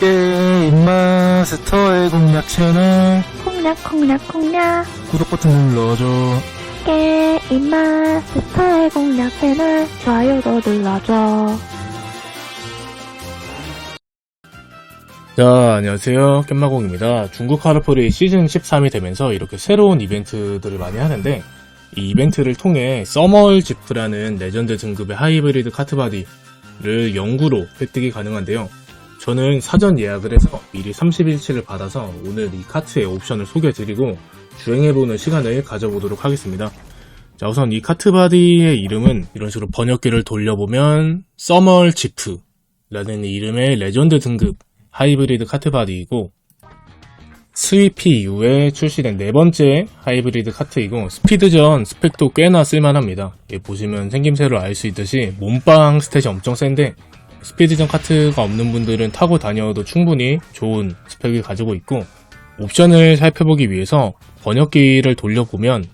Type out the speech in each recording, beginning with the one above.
게임 마스터의 공략 채널. 콩략 콩략 콩략. 구독 버튼 눌러줘. 게임 마스터의 공략 채널. 좋아요도 눌러줘. 자 안녕하세요. 깻마공입니다. 중국 하르포리 시즌 13이 되면서 이렇게 새로운 이벤트들을 많이 하는데 이 이벤트를 통해 서멀 지프라는 레전드 등급의 하이브리드 카트바디를 영구로 획득이 가능한데요 저는 사전 예약을 해서 미리 30일치를 받아서 오늘 이 카트의 옵션을 소개해드리고 주행해보는 시간을 가져보도록 하겠습니다. 자, 우선 이 카트 바디의 이름은 이런 식으로 번역기를 돌려보면 서멀 지프 라는 이름의 레전드 등급 하이브리드 카트 바디이고 스위피 이후에 출시된 네 번째 하이브리드 카트이고 스피드전 스펙도 꽤나 쓸만합니다. 예, 보시면 생김새로 알 수 있듯이 몸빵 스탯이 엄청 센데 스피드전 카트가 없는 분들은 타고 다녀도 충분히 좋은 스펙을 가지고 있고 옵션을 살펴보기 위해서 번역기를 돌려보면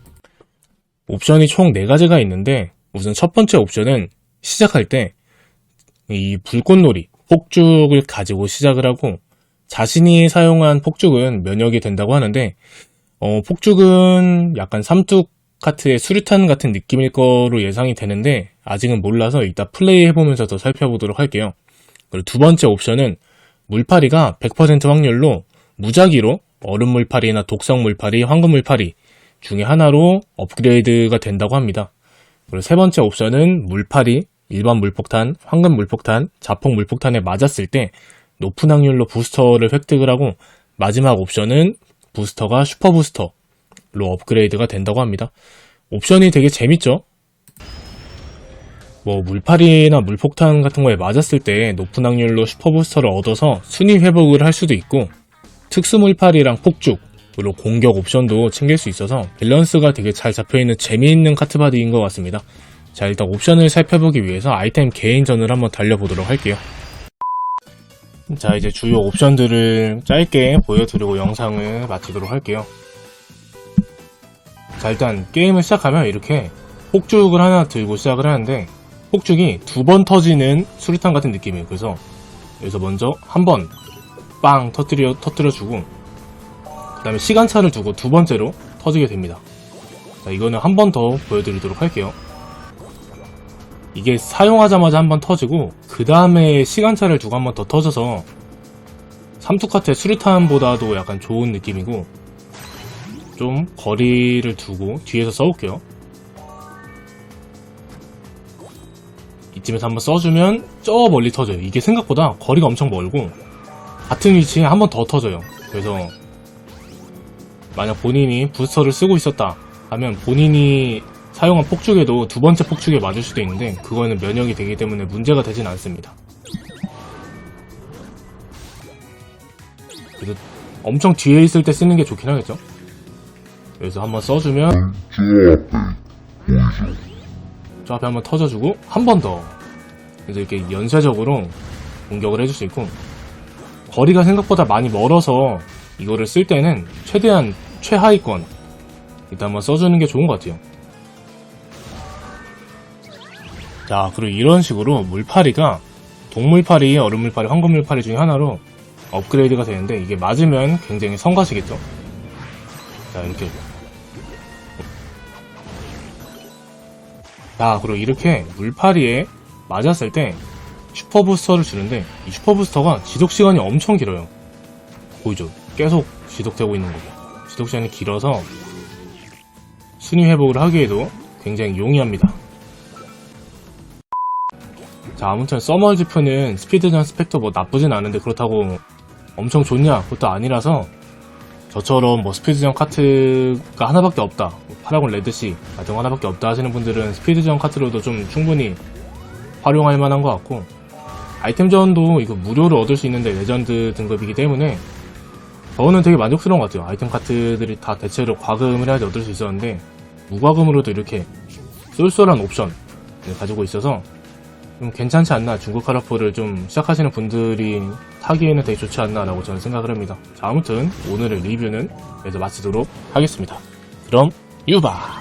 옵션이 총 4가지가 있는데 우선 첫 번째 옵션은 시작할 때 이 불꽃놀이 폭죽을 가지고 시작을 하고 자신이 사용한 폭죽은 면역이 된다고 하는데 어, 폭죽은 약간 삼뚝 카트의 수류탄 같은 느낌일 거로 예상이 되는데 아직은 몰라서 이따 플레이 해보면서 더 살펴보도록 할게요. 그리고 두 번째 옵션은 물파리가 100% 확률로 무작위로 얼음 물파리나 독성 물파리, 황금 물파리 중에 하나로 업그레이드가 된다고 합니다. 그리고 세 번째 옵션은 물파리, 일반 물폭탄, 황금 물폭탄, 자폭 물폭탄에 맞았을 때 높은 확률로 부스터를 획득을 하고 마지막 옵션은 부스터가 슈퍼 부스터로 업그레이드가 된다고 합니다. 옵션이 되게 재밌죠? 뭐 물파리나 물폭탄 같은 거에 맞았을 때 높은 확률로 슈퍼 부스터를 얻어서 순위 회복을 할 수도 있고 특수 물파리랑 폭죽으로 공격 옵션도 챙길 수 있어서 밸런스가 되게 잘 잡혀있는 재미있는 카트바디인 것 같습니다. 자 일단 옵션을 살펴보기 위해서 아이템 개인전을 한번 달려보도록 할게요. 자 이제 주요 옵션들을 짧게 보여드리고 영상을 마치도록 할게요. 자 일단 게임을 시작하면 이렇게 폭죽을 하나 들고 시작을 하는데 폭죽이 두 번 터지는 수류탄 같은 느낌이에요. 그래서 여기서 먼저 한 번 빵 터뜨려 터뜨려 주고 그 다음에 시간차를 두고 두 번째로 터지게 됩니다. 자 이거는 한 번 더 보여드리도록 할게요. 이게 사용하자마자 한 번 터지고 그 다음에 시간차를 두고 한 번 더 터져서 삼투카트의 수류탄보다도 약간 좋은 느낌이고 좀 거리를 두고 뒤에서 써볼게요. 이쯤에서 한번 써주면 저 멀리 터져요. 이게 생각보다 거리가 엄청 멀고 같은 위치에 한 번 더 터져요. 그래서 만약 본인이 부스터를 쓰고 있었다 하면 본인이 사용한 폭죽에도 두 번째 폭죽에 맞을 수도 있는데 그거는 면역이 되기 때문에 문제가 되진 않습니다. 그래서 엄청 뒤에 있을 때 쓰는 게 좋긴 하겠죠? 여기서 한번 써주면 저 앞에 한번 터져주고 한 번 더. 그래서 이렇게 연쇄적으로 공격을 해줄 수 있고 거리가 생각보다 많이 멀어서 이거를 쓸 때는 최대한 최하위권 일단 한번 써주는 게 좋은 것 같아요. 자, 그리고 이런 식으로 물파리가 동물파리, 얼음물파리, 황금물파리 중에 하나로 업그레이드가 되는데 이게 맞으면 굉장히 성가시겠죠? 자, 이렇게. 자, 그리고 이렇게 물파리에 맞았을 때 슈퍼부스터를 주는데 이 슈퍼부스터가 지속시간이 엄청 길어요. 보이죠? 계속 지속되고 있는 거고. 지속시간이 길어서 순위 회복을 하기에도 굉장히 용이합니다. 자, 아무튼 서멀 지프는 스피드전 스펙도 뭐 나쁘진 않은데 그렇다고 엄청 좋냐? 그것도 아니라서 저처럼 뭐 스피드전 카트가 하나밖에 없다. 파라곤 레드시 같은 거 하나밖에 없다 하시는 분들은 스피드전 카트로도 좀 충분히 활용할 만한 것 같고 아이템전도 이거 무료로 얻을 수 있는데 레전드 등급이기 때문에 저는 되게 만족스러운 것 같아요. 아이템 카트들이 다 대체로 과금을 해야지 얻을 수 있었는데 무과금으로도 이렇게 쏠쏠한 옵션을 가지고 있어서 좀 괜찮지 않나 중국 카라포를 좀 시작하시는 분들이 타기에는 되게 좋지 않나라고 저는 생각을 합니다. 자 아무튼 오늘의 리뷰는 여기서 마치도록 하겠습니다. 그럼 유바